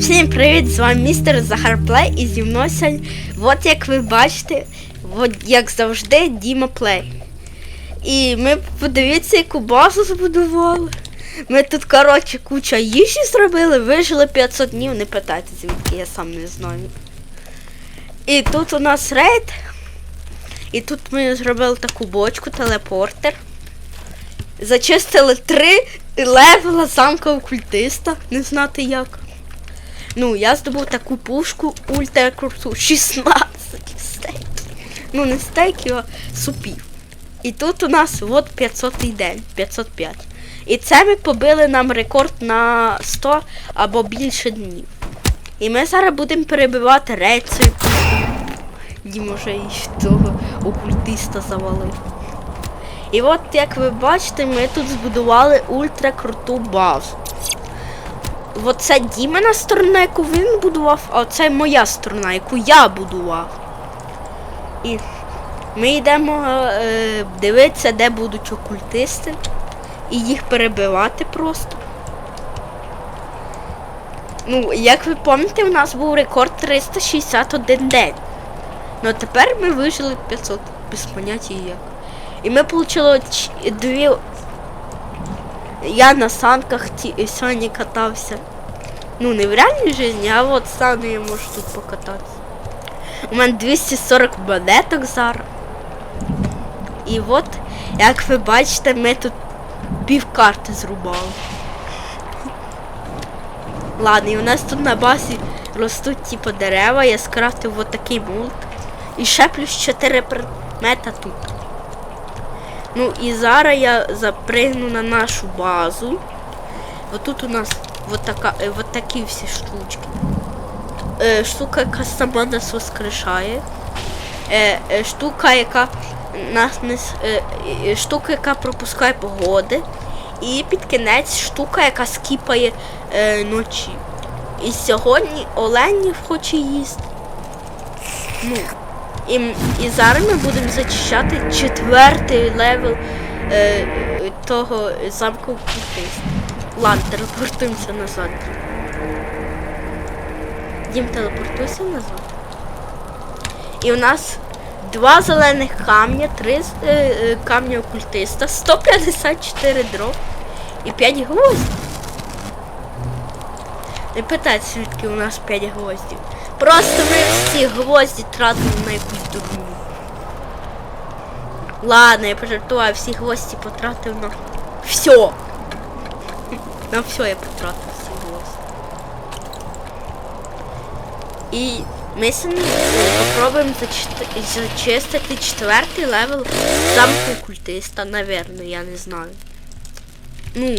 Всім привіт! З вами містер Захарплей і зі мною сьогодні, от як ви бачите, от як завжди, Діма Плей. І ми подивіться, яку базу збудували. Ми тут, коротше, куча їжі зробили, вижили 500 днів, не питайте, звідки я сам не знаю. І тут у нас рейд. І тут ми зробили таку бочку, телепортер. Зачистили три левела замка окультиста, не знати як. Ну, я здобув таку пушку ультра круту 16 стейків. Ну, не стейків, а супів. І тут у нас от 500 день, 505. І це ми побили нам рекорд на 100 або більше днів. І ми зараз будемо перебивати рейцею. Дім уже і того окультиста завалив. І от, як ви бачите, ми тут збудували ультра круту базу. Оце Дімена сторона, яку він будував, а це моя сторона, яку я будував. І ми йдемо е, дивитися, де будуть окультисти, і їх перебивати просто. Ну, як ви пам'ятаєте, у нас був рекорд 361 день. Ну тепер ми вижили 500, без поняття як. І ми отримали дві. Я на санках сьогодні катався. Ну, не в реальній житті, а от сам я можу тут покататися. У мене 240 монеток зараз. І от, як ви бачите, ми тут пів карти зрубали. Ладно, і у нас тут на базі ростуть типу дерева, я скрафтив от такий мулт. І ще плюс 4 предмета тут. Ну і зараз я запригну на нашу базу. Отут у нас вот, така, е, вот такі всі штучки. Е, штука, яка сама нас воскрешає. Е, е, штука, яка нас не е, е, штука, яка пропускає погоди. І під кінець штука, яка скіпає е, ночі. І сьогодні оленів хоче їсти. Ну, і, і зараз ми будемо зачищати четвертий левел е, того замку культиста. Ладно, телепортуємося назад. Дім, телепортуйся назад. І у нас два зелених камня, три е, е, камня окультиста, 154 дров і 5 гвоздів. Не питайте, звідки у нас 5 гвоздів. Просто ми всі гвозді тратили на якусь дурню. Ладно, я пожартував, всі гвозді потратив на все. На все я потратив всі гвозді. І ми сьогодні попробуємо зачистити четвертий левел замку культиста, наверно, я не знаю. Ну.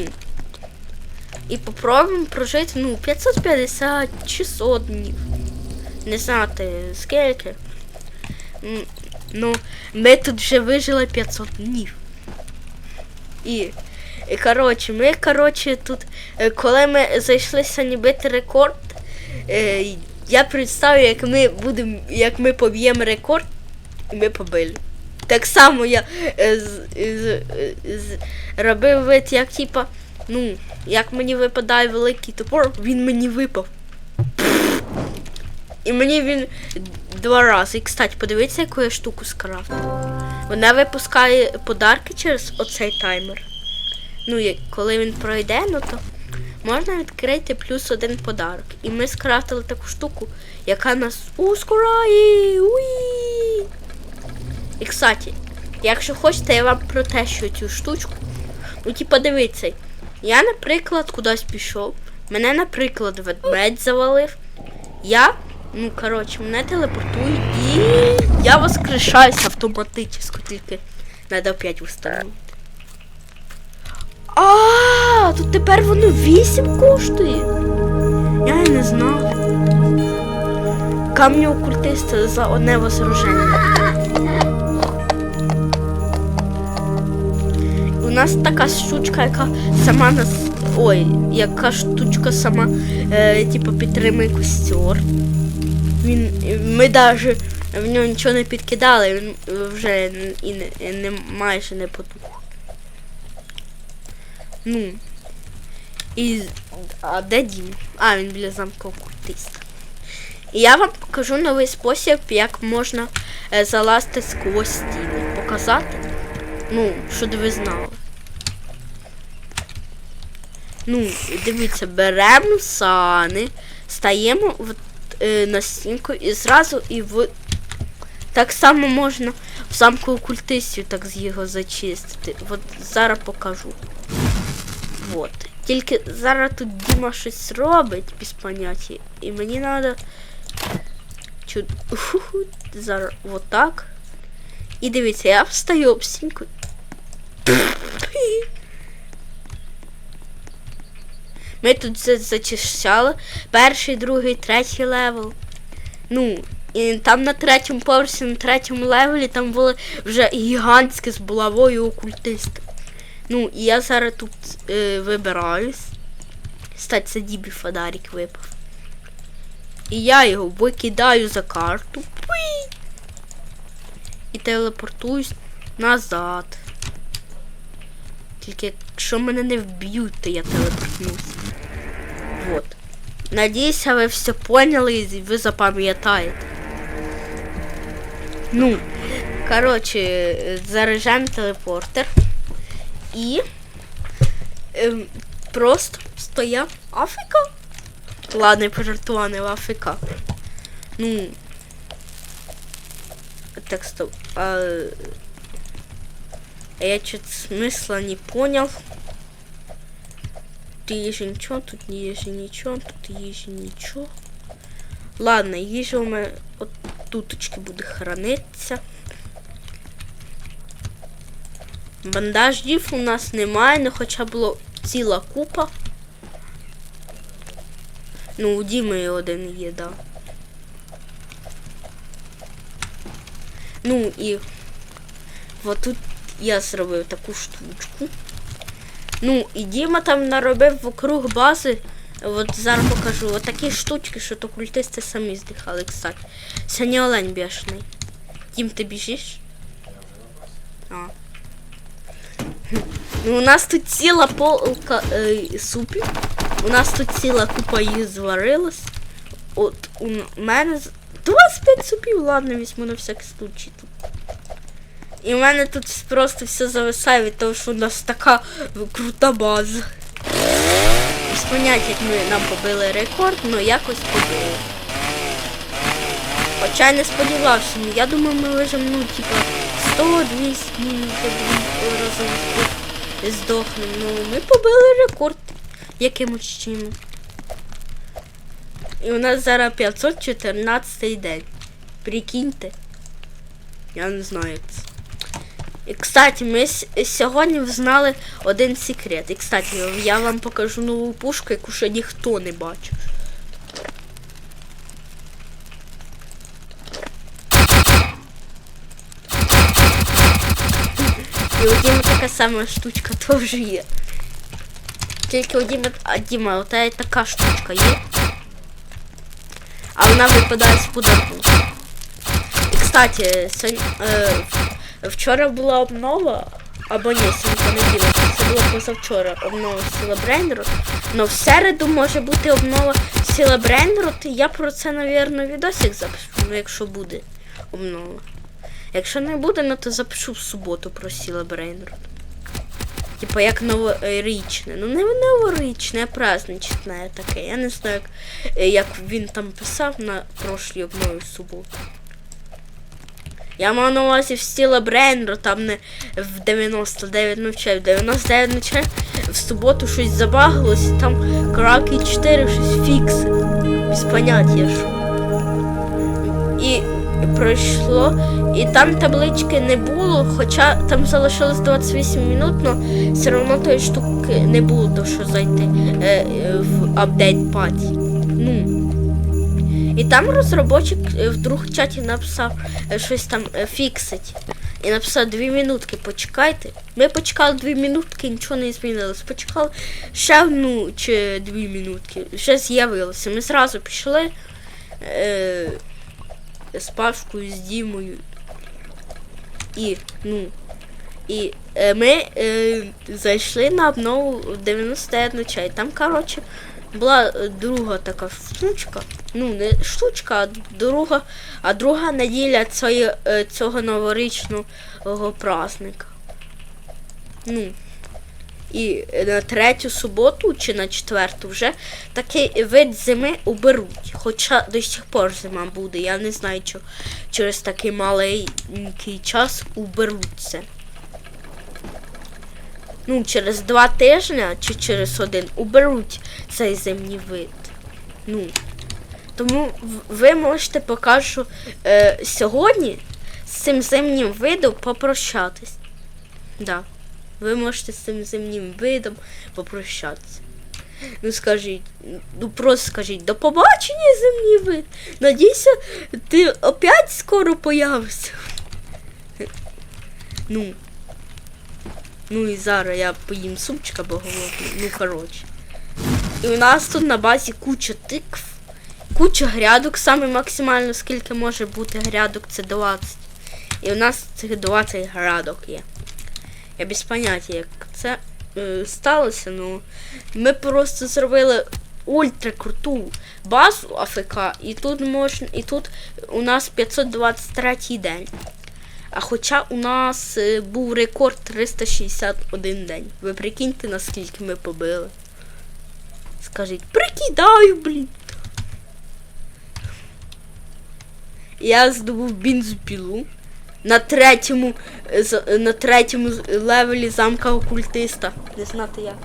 І попробуємо прожити, ну, 550 600 днів. Не знати скільки. Ну, ми тут вже вижили 500 днів. І, і коротше, ми, коротше, тут, е, коли ми зайшли сьогодні бити рекорд, е, я представив, як ми будемо, як ми поб'ємо рекорд, і ми побили. Так само я е, з, з, робив вид, як типа, ну, як мені випадає великий топор, він мені випав. І мені він два рази. І, кстати, подивіться, яку я штуку скрафтив. Вона випускає подарки через оцей таймер. Ну, і коли він пройде, ну то можна відкрити плюс один подарок. І ми скрафтили таку штуку, яка нас ускоряє. Уї! І, кстати, якщо хочете, я вам протещу цю штучку. Ну, типа, дивіться, я, наприклад, кудись пішов. Мене, наприклад, ведмедь завалив. Я, ну, коротше, мене телепортують і я воскрешаюсь автоматично, тільки треба опять встановити. А, тут тепер воно 8 коштує. Я і не знав. Камні окультиста за одне возроження. У нас така штучка, яка сама нас. Ой, яка штучка сама, е, типу, підтримує костер. Він. Ми навіть в нього нічого не підкидали, він вже і не, і не майже не потух. Ну. І А де Дім? А, він біля замку окультиста. І я вам покажу новий спосіб, як можна е, залазити сквозь стіни. Показати? Ну, щоб ви знали. Ну, дивіться, беремо сани, стаємо в, е, на стінку і зразу і в. Так само можна в замку окультистів так з його зачистити. От зараз покажу. Вот. Тільки зараз тут Діма щось робить без поняття. І мені треба. Чуд... Зараз вот так. І дивіться, я встаю об стінку. Ми тут за- зачищали перший, другий, третій левел. Ну, і там на третьому поверсі, на третьому левелі там були вже гігантські з булавою окультисти. Ну, і я зараз тут е, вибираюсь. Кстати, це Дібі фонарик випав. І я його викидаю за карту. Пуй! І телепортуюсь назад. Тільки якщо мене не вб'ють, то я телепортнусь. Вот. Надіюся, ви все поняли і ви запам'ятаєте. Ну, коротше, е, заряджаємо телепортер. І ем, просто стояв Африка. Ладно, я в Африка. Ну. Так, стоп. А, я чуть смысла не понял. Есть ничего, тут не есть ничего, тут есть ничего. Ладно, їжа у мене от туточки буде хранитися. Бандажів у нас немає, ну хоча було ціла купа. Ну, у Діми один є, да. Ну і от тут я зробив таку штучку. Ну, і Діма там наробив вокруг бази. От зараз покажу. От такі штучки, що то культисти самі здихали, кстати. Сьогодні олень бешений. Дім, ти біжиш? А. Ну, у нас тут ціла полка е, супів. У нас тут ціла купа їх зварилась. От у мене з- 25 супів, ладно, візьму на всякий случай тут. І в мене тут просто все зависає від того, що у нас така крута база. Без поняття, як ми нам побили рекорд, але якось побили. Хоча я не сподівався, ну, я думаю, ми вижимо, ну, типа, 100-200 ну, разом здохнемо. Ну, ми побили рекорд якимось чином. І у нас зараз 514 день. Прикиньте. Я не знаю це. І, кстати, ми сьогодні взнали один секрет. І, кстати, я вам покажу нову пушку, яку ще ніхто не бачив. І у Діми така сама штучка теж є. Тільки у Діми, а Діма, у тебе така штучка є. А вона випадає з подарунку. І, кстати, сьогодні, е, вчора була обнова, або ні, сьогодні понеділок, це було позавчора обнова Сіла Брейнрот. Но в середу може бути обнова Сіла Брейнрот, і я про це, навірно, відосик запишу, ну якщо буде обнова. Якщо не буде, ну то запишу в суботу про Сіла Брейнрот. Типа як новорічне. Ну не новорічне, а праздничне таке. Я не знаю, як, як він там писав на прошлій обнові в суботу. Я мав на увазі в стіла Бренро, там не в 99 ночей, в 99 ночей в суботу щось забагалось, і там Краки 4 щось фіксить. Без поняття що. І пройшло, і там таблички не було, хоча там залишилось 28 минут, але все одно тої штуки не було, до що зайти е, е, в апдейт паті. Ну. І там розробочик е, в друг чаті написав е, щось там е, фіксить. І написав дві минутки, почекайте. Ми почекали дві минутки, нічого не змінилось. Почекали ще одну чи дві минутки. Ще з'явилося. Ми зразу пішли е, з Пашкою, з Дімою. І, ну, І е, ми е, зайшли на обнову в 91 ночей. Там, коротше, була е, друга така штучка. Ну, не штучка, а друга, а друга неділя цієї, е, цього новорічного праздника. Ну. І на третю суботу чи на четверту вже такий вид зими уберуть. Хоча до сих пор зима буде. Я не знаю, що через такий маленький час уберуть це. Ну, через два тижні чи через один уберуть цей зимній вид. Ну. Тому ви можете поки що е, сьогодні з цим зимнім видом попрощатись. Да. Ви можете з цим зимнім видом попрощатися. Ну скажіть, ну просто скажіть, до побачення зимній вид. Надійся, ти опять скоро появишся. Ну. Ну і зараз я поїм супчика, бо голодний. Ну коротше. І у нас тут на базі куча тикв, куча грядок, саме максимально скільки може бути грядок, це 20. І у нас цих 20 грядок є. Я без поняття, як це е, сталося, ну ми просто зробили ультра круту базу АФК, і тут можна, і тут у нас 523 день. А хоча у нас е, був рекорд 361 день. Ви прикиньте, наскільки ми побили. Скажіть, прикидаю, блін. Я здобув бензопілу на третьому е, е, на третьому левелі замка окультиста. Не знати як.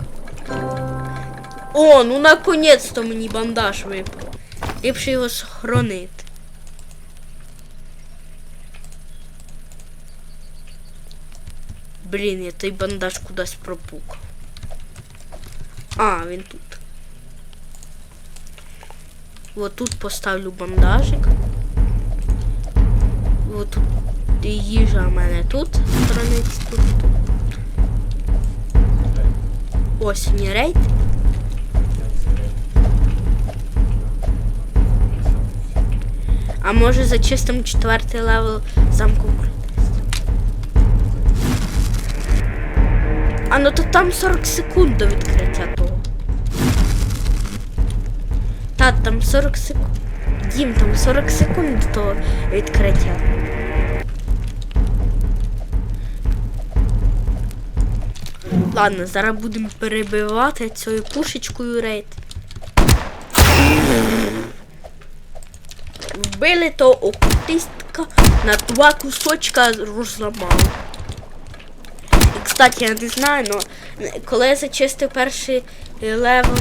О, ну наконець-то мені бандаж випав. Ліпше його схоронити. Блін, я той бандаж кудись пропукав. А, він тут. Вот тут поставлю бандажик. Вот тут їжа в мене тут. Страниць тут. мій рейд. А може зачистимо четвертий левел замку А ну то там 40 секунд до відкриття того. Та, там 40 секунд. Дім, там 40 секунд до того відкриття. Ладно, зараз будемо перебивати цією пушечкою рейд. Вбили то окультистка на два кусочка розламали. Кстати, я не знаю, но коли я зачистив перший е, левел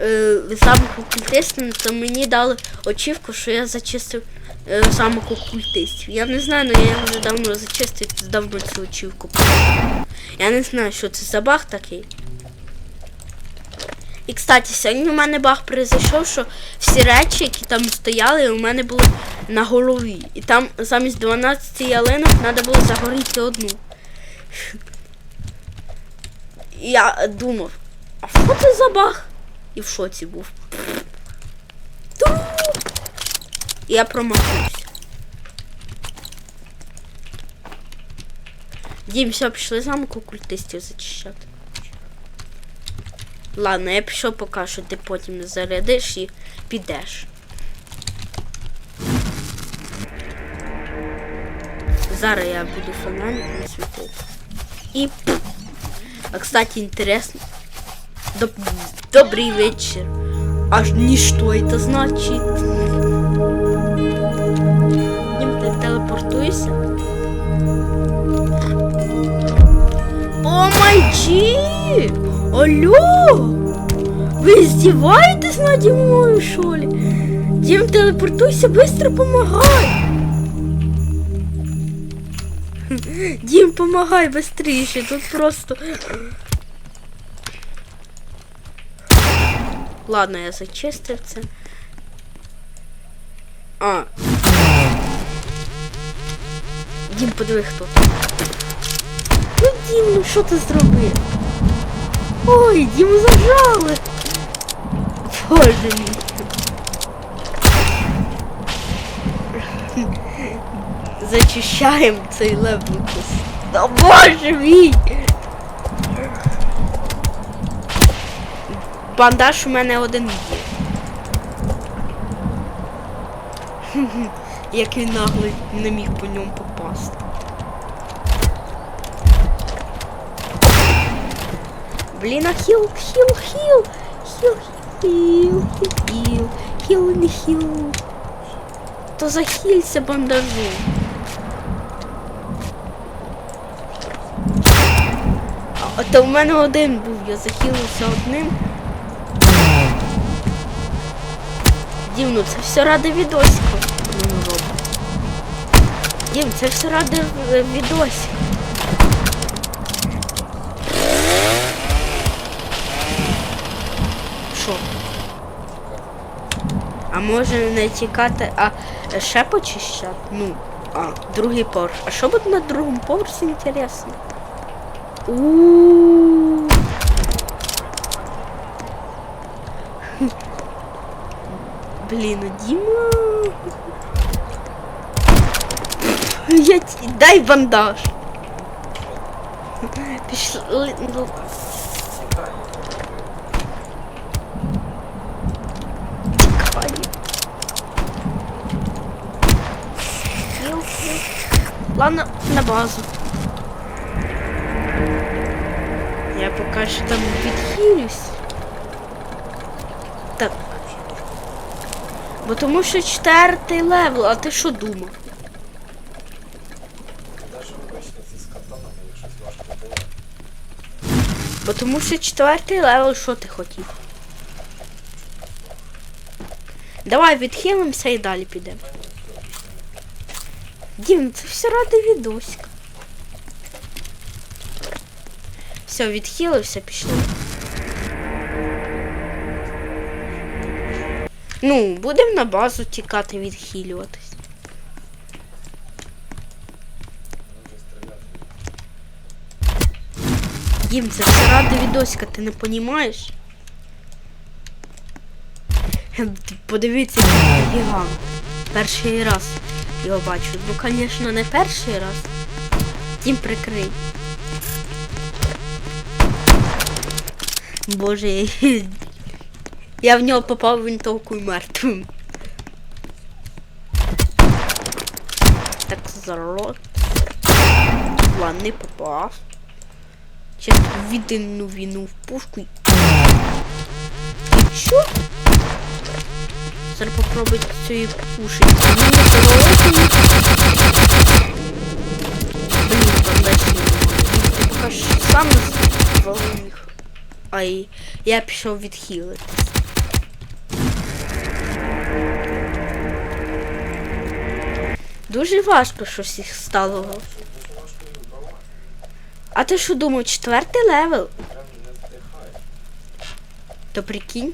е, замок окультиста, то мені дали очівку, що я зачистив е, замок окультистів. Я не знаю, але я вже давно зачистив, давно цю очівку. Я не знаю, що це за баг такий. І, кстати, сьогодні в мене баг произойшов, що всі речі, які там стояли, у мене були на голові. І там замість 12 ялинок треба було загоріти одну. Я думав, а що це за баг? І в шоці був. Я промахнувся. Дім, все, пішли замок окультистів зачищати. Ладно, я пішов поки що ти потім зарядиш і підеш. Зараз я буду фонариком світити. І. А кстати, интересно. Доб... Добрый вечер. Аж не что это значит. Дим, ты телепортуйся. О май джи! Алло! Вы издеваетесь надо мною, что ли? Дим, телепортуйся, быстро помогай! Дім, помагай быстріше, тут просто. Ладно, я зачистив це. А. Дім, подиви хто. Ну, Дім, ну що ти зробив? Ой, Діму зажали. Боже мій. Зачищаємо цей левел. О боже мій! Бандаж у мене один є. Який наглий не міг по ньому попасти. Блін, а хіл, хіл, хіл, хіл, хіл, хіл, хіл, не хіл. То захилься бандажу. А то в мене один був, я захилився одним. Дім, це все ради відосика. Дім, це все ради е, відосика. Що? А може не тікати, а ще почищати? Ну, а, другий поверх. А що буде на другому поверсі інтересно? У. Блін, ну Діма. Я ті... Дай бандаж. Пішли. Ну, тікай. Хіл, хіл. Ладно, на базу. Я поки що там відхилюсь. Так. Бо тому що четвертий левел, а ти що думав? Бо тому що четвертий левел, що ти хотів? Давай відхилимося і далі підемо. Дім, це все ради відосика. Все, відхилився, пішли. Ну, будемо на базу тікати, відхилюватись. Дім, це все ради відосика, ти не понімаєш? Подивіться, гігант. Перший раз його бачу. Ну, звісно, не перший раз. Дім прикрий. Боже, я- в нього попав, він толкуй мертвим. Так зарод. Ладно, не попав. Сейчас віддану війну в пушку. і- чо? Зараз попробуй цієї пушить. Блін, можу. Ти поки сам звалив. Ай, я пішов відхилитись. Дуже важко щось їх стало. А ти що думав, четвертий левел? То прикинь.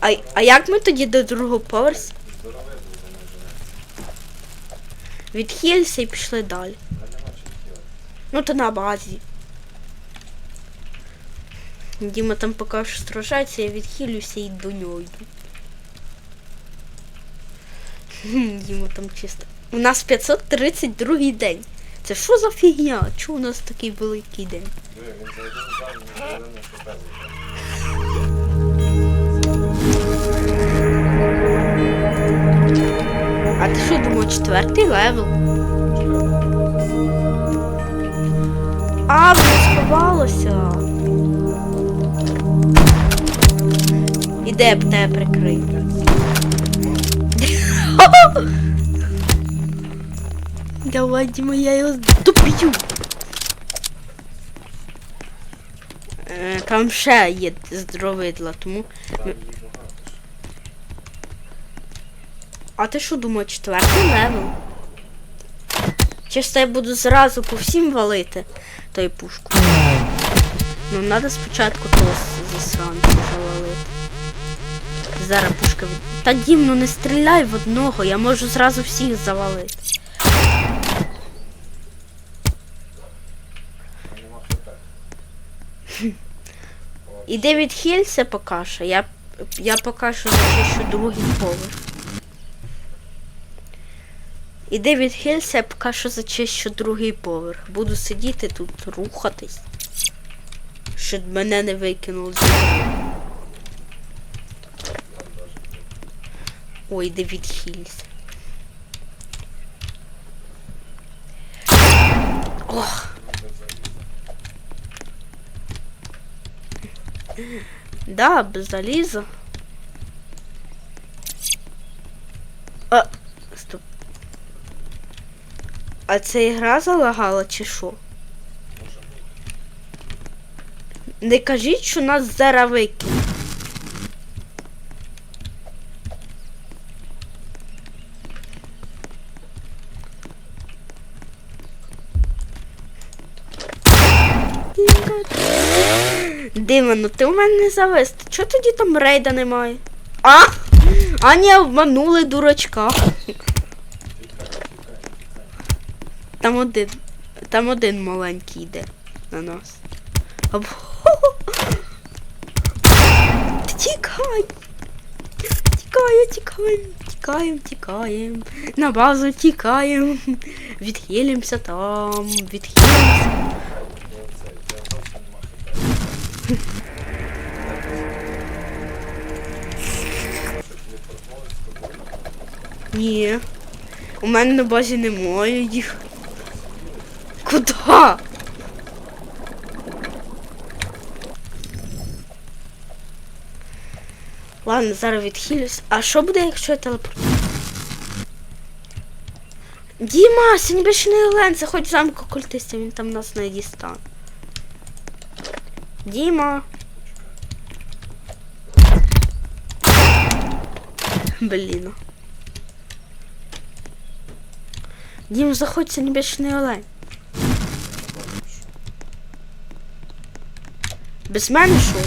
А, а як ми тоді до другого ним. Відхилься і пішли далі. Ну то на базі. Діма там поки що сражається, я відхилюся і до нього йду. Діма там чисто. У нас 532 день. Це що за фігня? Чого у нас такий великий день? А ти що думав, четвертий левел? А, сховалося. Іде б тебе прикрий. Давай, Діма, я його доб'ю. Е, Там ще є здоровидла, тому. А ти що думав, четвертий левел? Чисто я буду зразу по всім валити той пушку. Ну, треба спочатку того з- засранця завалити. Зараз пушка від... Та Дім, ну не стріляй в одного, я можу зразу всіх завалити. Іди відхилься поки що, я, я поки що зачищу другий поверх. Іди відхилься, я поки що зачищу другий поверх. Буду сидіти тут, рухатись. Щоб мене не викинуло. з Ой, іди відхилься. Ох. Да, без заліза. А, стоп. А це ігра залагала чи що? Не кажіть, що нас зараз викине. Дима, ну ти у мене не завести. Чого тоді там рейда немає? А? Ані обманули дурачка. Там один. Там один маленький йде на нас. Тікай! Тікає, тікаємо, тікаємо, тікаємо. На базу тікаємо. Відхилимося там, відхилимося. Ні. У мене на базі немає їх. Куда? Ладно, зараз відхилюсь. А що буде, якщо я телепортую? Діма, сьогодні більше Олен, хоч замку культистів, він там нас не дістане. Діма. Блін. Дім, заходь, це небесний олень. Без мене що?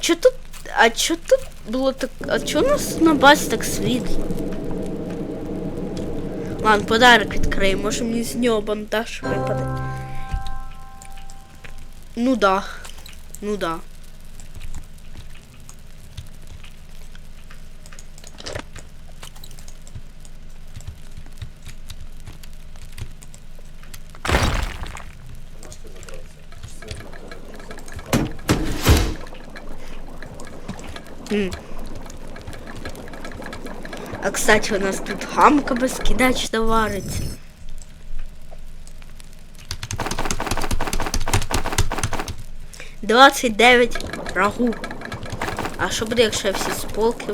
Чо тут. А чо тут було так. А чо у нас на базі так світло? Ладно, подарок відкриємо, може мені з нього бандаж випаде. Ну да. Ну да. А кстати, у нас тут гамка безкидачна вариться. Двадцять дев'ять рагу. А що буде, якщо я всі з полки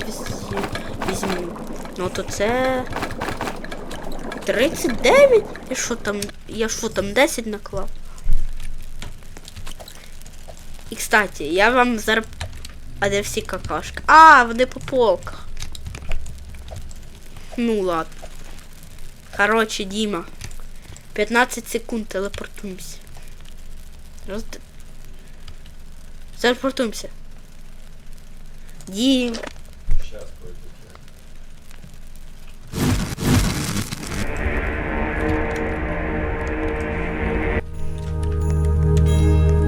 візьму? Ну то це. 39? І що там? Я що там 10 наклав? І кстати, я вам зараз. А де всі какашки? А, вони по полках. Ну ладно. Короче, Діма. 15 секунд телепортуємося. Раз... д- Телепортуємося. Дім. Сейчас пройду.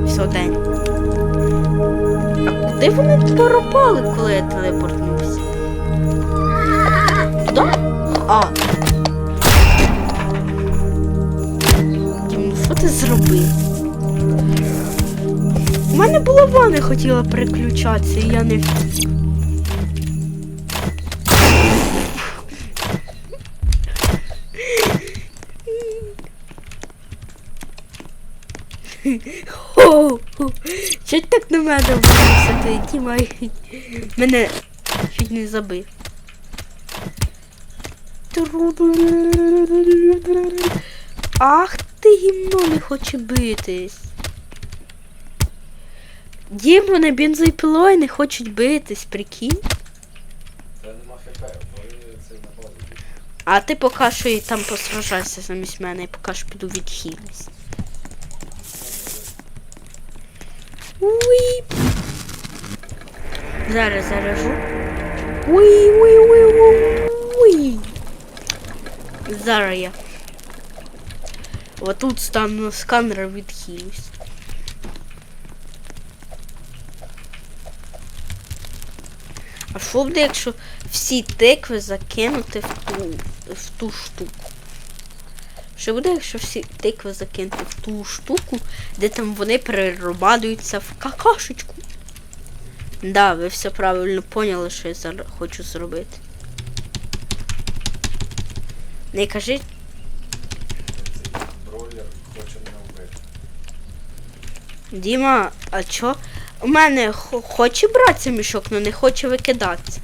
Все, день. А куди вони пропали, коли я телепортнувся? Туди? А. Дім, що ти зробив? У мене булава не хотіла переключатися, і я не втік. Хо! Чуть так на мене вбився, які мають. Мене чуть не забив. Ах ти гімно не хоче битись. Дімони бензопилою не хочуть битись, прикинь. А ти поки що і там посражайся замість мене, і поки що піду відхилюсь. Уй. Зараз заражу. Уй, уй, уй, уй, уй. Зараз я. Отут стану сканер відхилюсь. А що буде, якщо всі тикви закинути в ту, в ту штуку? Що буде, якщо всі тикви закинути в ту штуку, де там вони перерабатуються в какашечку? Да, ви все правильно поняли, що я зараз хочу зробити. Не кажіть, Бройлер хоче мене вбити. Діма, а чо? У мене хо- хоче братися мішок, але не хоче викидатися.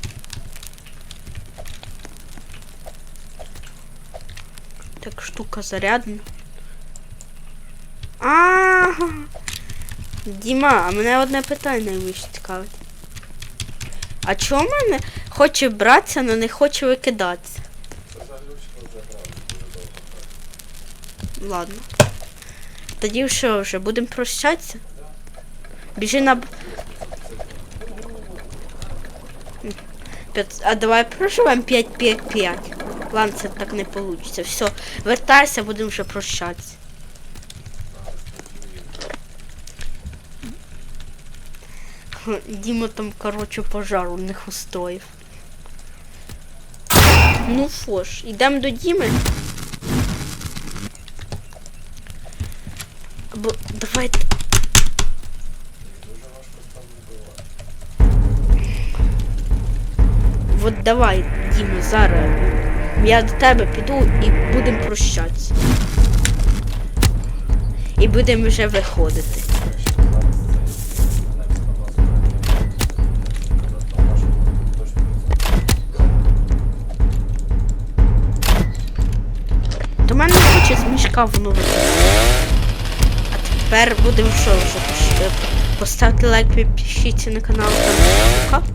Так, штука зарядна. Ага. Діма, а мене одне питання найбільше цікавить. А чого в мене хоче братися, але не хоче викидатися? Це заглючило вже грав, дуже довго грав. Ладно. Тоді що вже, будемо прощатися? Біжи на. А давай проживемо 5-5-5. Ладно, це так не вийде. Все, вертайся, будемо вже прощатися. Х, Діма там, коротше, пожар у них устоїв. Ну ж, йдемо до Діми. Бо давайте. От давай, Діма, зараз. Я до тебе піду і будемо прощатися. І будемо вже виходити. До мене хоче з мішка воно виходити. Тепер будемо що вже? Е, Поставте лайк, підпишіться на канал Кам'янка.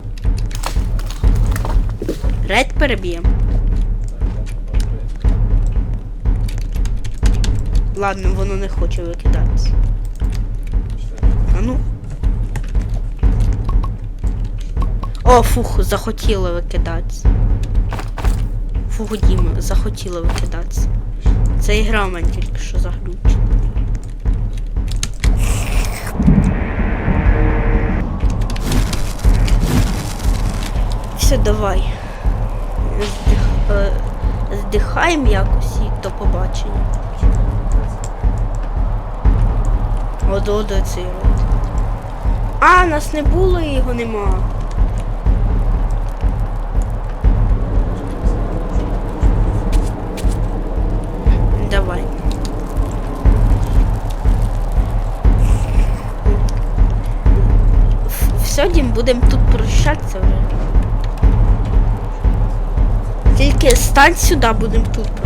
Рейд переб'ємо. Ладно, воно не хоче викидатися. А ну. О, фух, захотіло викидатися. Фух, Діма, захотіло викидатися. Це ігра мене тільки що заглючила. Все, давай. Е, Здихаємо якось і до побачення. От до цей от. А, нас не було і його нема. Давай. Дім, будемо тут прощатися вже. Стань сюди, будемо тут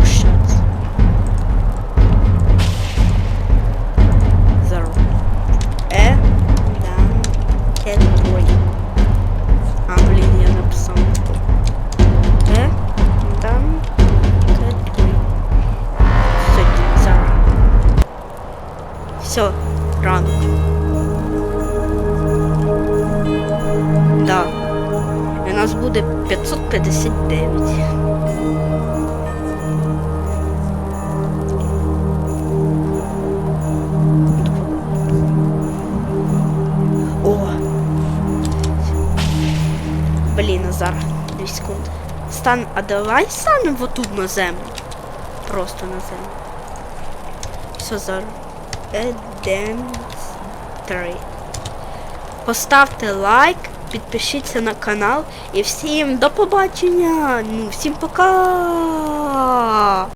Стан, а давай станемо отут на землю. Просто на землю. Все зараз. Eden 3. Поставте лайк, підпишіться на канал і всім до побачення. Ну, всім пока.